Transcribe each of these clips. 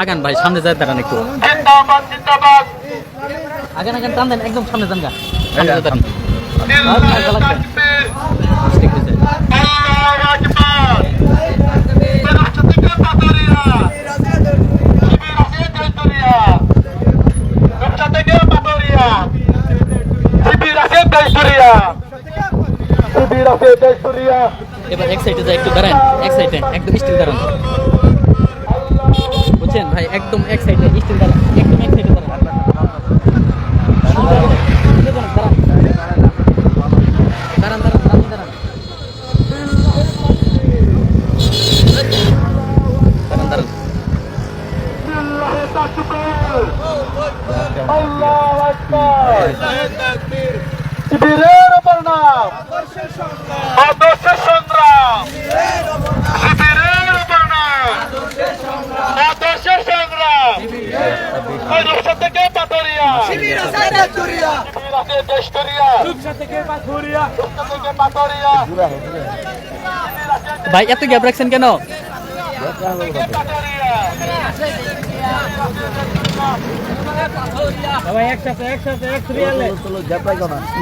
আগান ভাই সামনে যায় দাঁড়ান একটু। জিন্দাবাদ জিন্দাবাদ। আগান আগান টান দেন একদম সামনে যান গা। এবার এক সাইডে যায় একটু দাঁড়ান এক সাইডে একদম স্টিল দাঁড়ান। বুঝছেন ভাই একদম এক সাইডে স্টিল দাঁড়ান একদম এক সাইডে দাঁড়ান। দাঁড়ান দাঁড়ান দাঁড়ান দাঁড়ান। দাঁড়ান ভাই এত গ্যাপ রাখছেন কেন?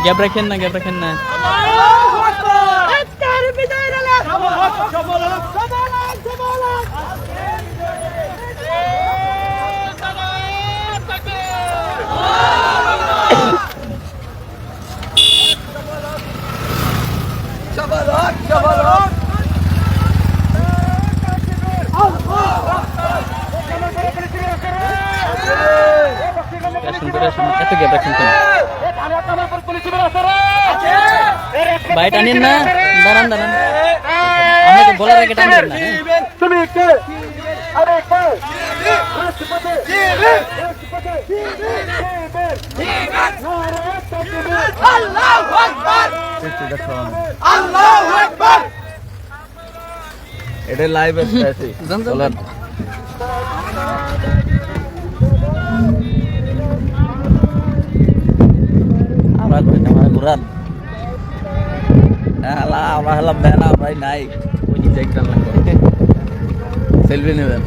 গ্যাপ রাখেন না গ্যাপ রাখেন না। করে আসুন এত গ্যাপ রাখছেন কেন ভাই টানেন না দাঁড়ান দাঁড়ান আমাকে বলার আগে টানবেন না? তুমি কে আরে কে রাষ্ট্রপতি এটা লাইভ আছে বলেন। আমরা কই না আমরা ঘুরান। আলা আমরা হলাম বেনা আমরাই নাই। ওই লাগবে। সেলফি নেবেন।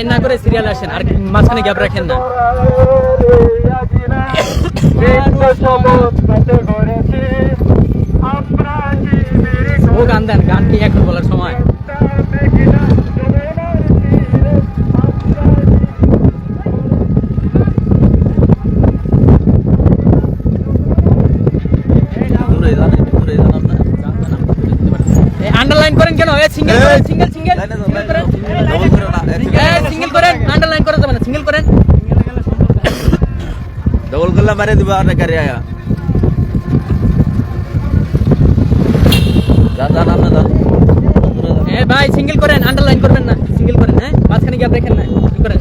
আন্ডারলাইন না করে সিরিয়াল আসেন আর মাঝখানে গ্যাপ রাখেন না। ও গান দেন গান কি এখন বলার সময়? আন্ডারলাইন করেন কেন? সিঙ্গেল সিঙ্গেল সিঙ্গেল লাইনে যান, সিঙ্গেল করেন লাইনে যান। ডবল করে না, এক এ সিঙ্গেল করেন আন্ডারলাইন করা যাবে না সিঙ্গেল করেন করলে মারে দিবা, আর গাড়ি আয়া। আপনি যান দূরে যান। এ ভাই সিঙ্গেল করেন আন্ডারলাইন করবেন না। সিঙ্গেল করেন হ্যাঁ? মাঝখানে গ্যাপ রাখেন না। কি করেন?